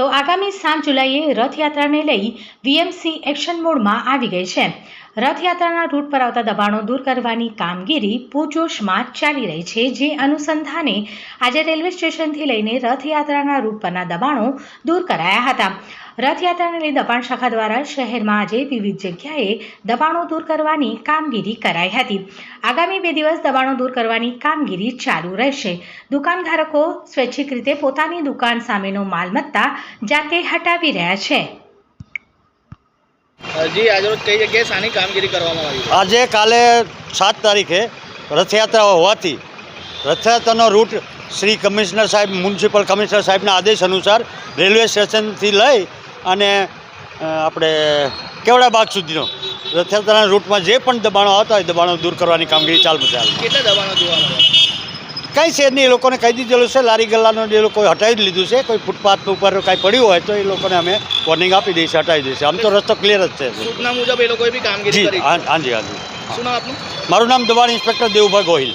તો આગામી સાત જુલાઈએ રથયાત્રાને લઈ વીએમસી એક્શન મોડમાં આવી ગઈ છે. રથયાત્રાના રૂટ પર આવતા દબાણો દૂર કરવાની કામગીરી પૂરજોશમાં ચાલી રહી છે, જે અનુસંધાને આજે રેલવે સ્ટેશનથી લઈને રથયાત્રાના રૂટ પરના દબાણો દૂર કરાયા હતા. રથયાત્રાને લઈ દબાણ શાખા દ્વારા શહેરમાં આજે વિવિધ જગ્યાએ દબાણો દૂર કરવાની કામગીરી કરાઈ હતી. આગામી બે દિવસ દબાણો દૂર કરવાની કામગીરી ચાલુ રહેશે. દુકાનધારકો સ્વૈચ્છિક રીતે પોતાની દુકાન સામેનો માલમત્તા જાતે હટાવી રહ્યા છે. જી આજરોજ કઈ જગ્યાએ શાની કામગીરી કરવામાં આવી આજે કાલે સાત તારીખે રથયાત્રા હોવાથી રથયાત્રાનો રૂટ શ્રી કમિશનર સાહેબ મ્યુનિસિપલ કમિશનર સાહેબના આદેશ અનુસાર રેલવે સ્ટેશનથી લઈ અને આપણે કેવડા બાગ સુધીનો રથયાત્રાના રૂટમાં જે પણ દબાણો આવતા હોય દબાણો દૂર કરવાની કામગીરી ચાલુ ચાલે. કેટલા દબાણો જોવા કંઈ છે નહીં એ લોકોને કહી દીધેલું છે લારી ગલ્લાનો એ લોકોએ હટાવી જ લીધું છે કોઈ ફૂટપાથ ઉપર કાંઈ પડ્યું હોય તો એ લોકોને અમે વોર્નિંગ આપી દઈશું હટાવી દઈશું આમ તો રસ્તો ક્લિયર જ છે. સૂચના મુજબ એ લોકોએ બી કામગીરી કરી. હાજી હાજી શું નામ આપનું? મારું નામ દબાણ ઇન્સ્પેક્ટર દેવુભાઈ ગોહિલ.